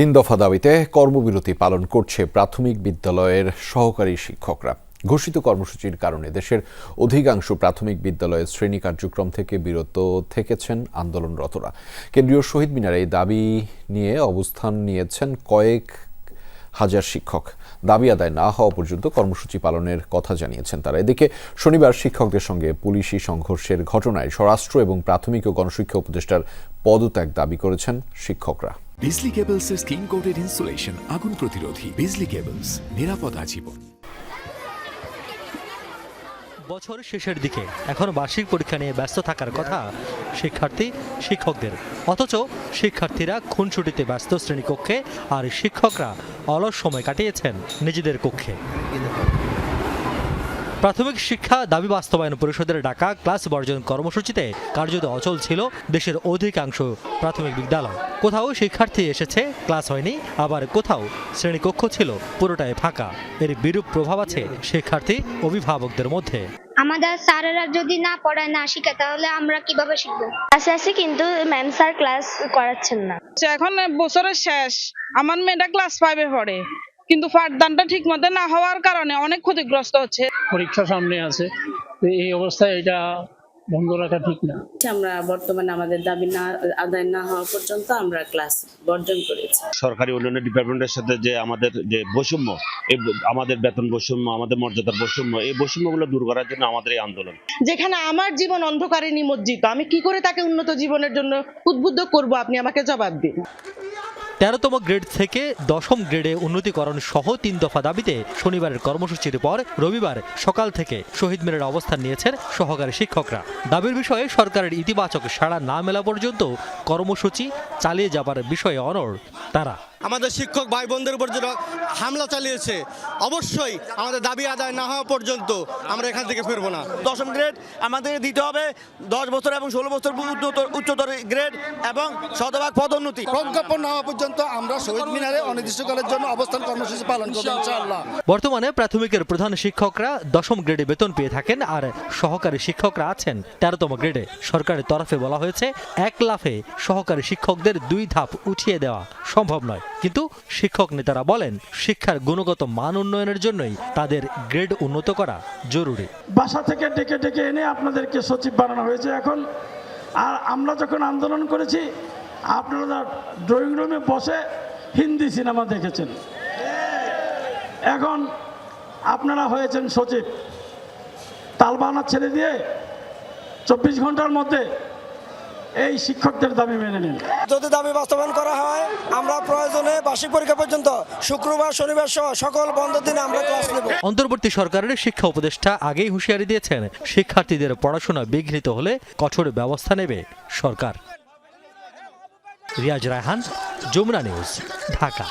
তিন দফা দাবিতে কর্মবিরতি পালন করছে প্রাথমিক বিদ্যালয়ের সহকারী শিক্ষকরা। ঘোষিত কর্মসূচির কারণে দেশের অধিকাংশ প্রাথমিক বিদ্যালয়ের শ্রেণি কার্যক্রম থেকে বিরত থেকেছেন আন্দোলনরতরা। কেন্দ্রীয় শহীদ মিনারে এই দাবি নিয়ে অবস্থান নিয়েছেন কয়েক হাজার শিক্ষক। দাবি আদায় না হওয়া পর্যন্ত কর্মসূচি পালনের কথা জানিয়েছেন তারা। এদিকে শনিবার শিক্ষকদের সঙ্গে পুলিশি সংঘর্ষের ঘটনায় স্বরাষ্ট্র এবং প্রাথমিক ও গণশিক্ষা উপদেষ্টার পদত্যাগ দাবি করেছেন শিক্ষকরা। Bijli cables skin coated insulation আগুন প্রতিরোধী। বিজলি কেবলস নিরাপদ আজীবন। বছর শেষের দিকে। এখন বার্ষিক পরীক্ষা নিয়ে ব্যস্ত থাকার কথা শিক্ষার্থী, শিক্ষকদের। অথচ শিক্ষার্থীরা খুনছুটিতে ব্যস্ত শ্রেণীকক্ষে আর শিক্ষকরা অলস সময় কাটিয়েছেন নিজেদের কক্ষে। প্রাথমিক শিক্ষা দাবি বাস্তবায়ন পরিষদের ডাকা ক্লাস বর্জন কর্মসূচিতে কার্যত অচল ছিল দেশের অধিকাংশ প্রাথমিক বিদ্যালয়। কোথাও শিক্ষার্থী এসেছে ক্লাস হয়নি আবার কোথাও শ্রেণীকক্ষ ছিল পুরোটাই ফাঁকা। এর বিরূপ প্রভাব আছে শিক্ষার্থী অভিভাবকদের মধ্যে। আমাদের স্যারেরা যদি না পড়ায় না শিখায় তাহলে আমরা কীভাবে শিখব? ক্লাসে আছি কিন্তু ম্যাম স্যার ক্লাস করাচ্ছেন না। আচ্ছা, এখন বছরের শেষ। আমার মেয়েটা ক্লাস ফাইভে পড়ে। কিন্তু পাঠদানটা ঠিক মতো না হওয়ার কারণে অনেক ক্ষতিগ্রস্ত হচ্ছে। পরীক্ষা সামনে আছে। এই অবস্থায় এটা বন্ধ রাখা ঠিক না। আমরা বর্তমানে আমাদের দাবি না আদায় না হওয়া পর্যন্ত আমরা ক্লাস বর্জন করেছি। সরকারি উন্নয়ন ডিপার্টমেন্টের সাথে যে আমাদের যে বৈষম্য এই আমাদের বেতন বৈষম্য আমাদের মর্যাদার বৈষম্য এই বৈষম্যগুলো দূর করার জন্য আমাদের এই আন্দোলন। যেখানে আমার জীবন অন্ধকারে নিমজ্জিত আমি কি করে তাকে উন্নত জীবনের জন্য উদ্বুদ্ধ করব আপনি আমাকে জবাব দিন। তেরোতম গ্রেড থেকে দশম গ্রেডে উন্নতিকরণ সহ তিন দফা দাবিতে শনিবারের কর্মসূচির পর রবিবার সকাল থেকে শহীদ মিনারে অবস্থান নিয়েছেন সহকারী শিক্ষকরা। দাবির বিষয়ে সরকারের ইতিবাচক সাড়া না মেলা পর্যন্ত কর্মসূচি চালিয়ে যাবার বিষয়ে অনড় তারা। আমাদের শিক্ষক ভাই বোনদের উপর হামলা চালিয়েছে অবশ্যই আমাদের দাবি আদায় না হওয়া পর্যন্ত আমরা এখান থেকে ফিরবো না। দশম গ্রেড আমাদের দিতে হবে দশ বছর এবং ষোলো বছর উচ্চতর উচ্চতর গ্রেড এবং শতভাগ পদোন্নতি প্রজ্ঞাপন না হওয়া পর্যন্ত আমরা শহীদ মিনারে অনির্দিষ্টকালের জন্য অবস্থান কর্মসূচি পালন করব ইনশাআল্লাহ। বর্তমানে প্রাথমিকের প্রধান শিক্ষকরা দশম গ্রেডে বেতন পেয়ে থাকেন আর সহকারী শিক্ষকরা আছেন তেরোতম গ্রেডে। সরকারের তরফে বলা হয়েছে এক লাফে সহকারী শিক্ষকদের দুই ধাপ উঠিয়ে দেওয়া সম্ভব নয়। কিন্তু শিক্ষক নেতারা বলেন, শিক্ষার গুণগত মান উন্নয়নের জন্যই তাদের গ্রেড উন্নত করা জরুরি। বাসা থেকে ডেকে ডেকে এনে আপনাদেরকে সচিব বানানো হয়েছে এখন। আর আমরা যখন আন্দোলন করেছি, আপনারা ড্রয়িং রুমে বসে হিন্দি সিনেমা দেখেছেন। এখন আপনারা হয়েছেন সচিব। তালবানা ছেড়ে দিয়ে চব্বিশ ঘণ্টার মধ্যে এই শিক্ষকদের দাবি মেনে নিন। যদি দাবি বাস্তবায়ন করা হয় আমরা প্রয়োজনে বার্ষিক পরীক্ষা পর্যন্ত শুক্রবার শনিবার সহ সকল বন্ধ দিনে আমরা ক্লাস নেব। অন্তর্বর্তী সরকারের শিক্ষা উপদেষ্টা আগেই হুঁশিয়ারি দিয়েছেন শিক্ষার্থীদের পড়াশোনা বিঘ্নিত হলে কঠোর ব্যবস্থা নেবে সরকার। রিয়াজ রায়হান যমুনা নিউজ ঢাকা।